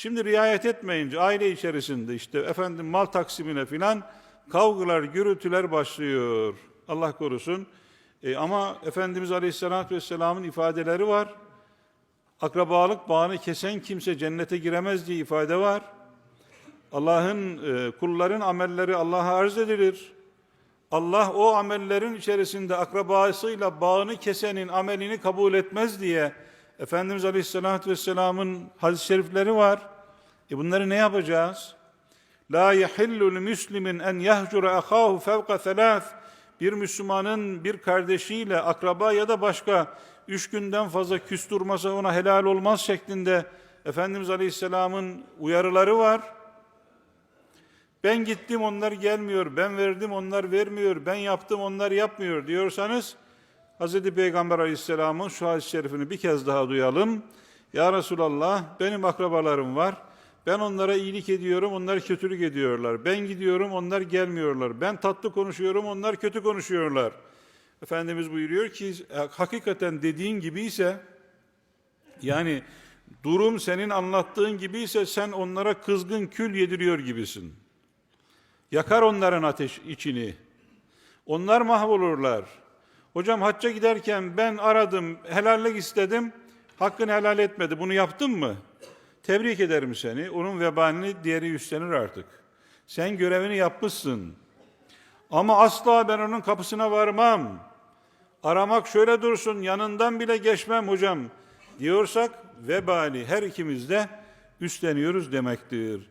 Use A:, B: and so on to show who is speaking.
A: Şimdi riayet etmeyince aile içerisinde işte efendim mal taksimine filan kavgalar, gürültüler başlıyor. Allah korusun. E, ama Efendimiz Aleyhisselatü Vesselam'ın ifadeleri var. Akrabalık bağını kesen kimse cennete giremez diye ifade var. Allah'ın e, kulların amelleri Allah'a arz edilir. Allah o amellerin içerisinde akrabasıyla bağını kesenin amelini kabul etmez diye Efendimiz Aleyhisselatü Vesselam'ın hadis-i şerifleri var. E bunları ne yapacağız? La yahillu müslimin en yahcura ahahu fevka thalath. Bir Müslümanın bir kardeşiyle akraba ya da başka üç günden fazla küstürmesi ona helal olmaz şeklinde Efendimiz Aleyhisselam'ın uyarıları var. Ben gittim onlar gelmiyor, ben verdim onlar vermiyor, ben yaptım onlar yapmıyor diyorsanız Hz. Peygamber Aleyhisselam'ın şu hadis-i şerifini bir kez daha duyalım. Ya Resulallah benim akrabalarım var. Ben onlara iyilik ediyorum, onlar kötülük ediyorlar. Ben gidiyorum, onlar gelmiyorlar. Ben tatlı konuşuyorum, onlar kötü konuşuyorlar. Efendimiz buyuruyor ki hakikaten dediğin gibi ise yani durum senin anlattığın gibi ise sen onlara kızgın kül yediriyor gibisin. Yakar onların ateş içini. Onlar mahvolurlar. Hocam hacca giderken ben aradım, helallik istedim. Hakkını helal etmedi. Bunu yaptın mı? Tebrik ederim seni. Onun vebalini diğeri üstlenir artık. Sen görevini yapmışsın. Ama asla ben onun kapısına varmam. Aramak şöyle dursun, yanından bile geçmem hocam diyorsak vebali her ikimiz de üstleniyoruz demektir.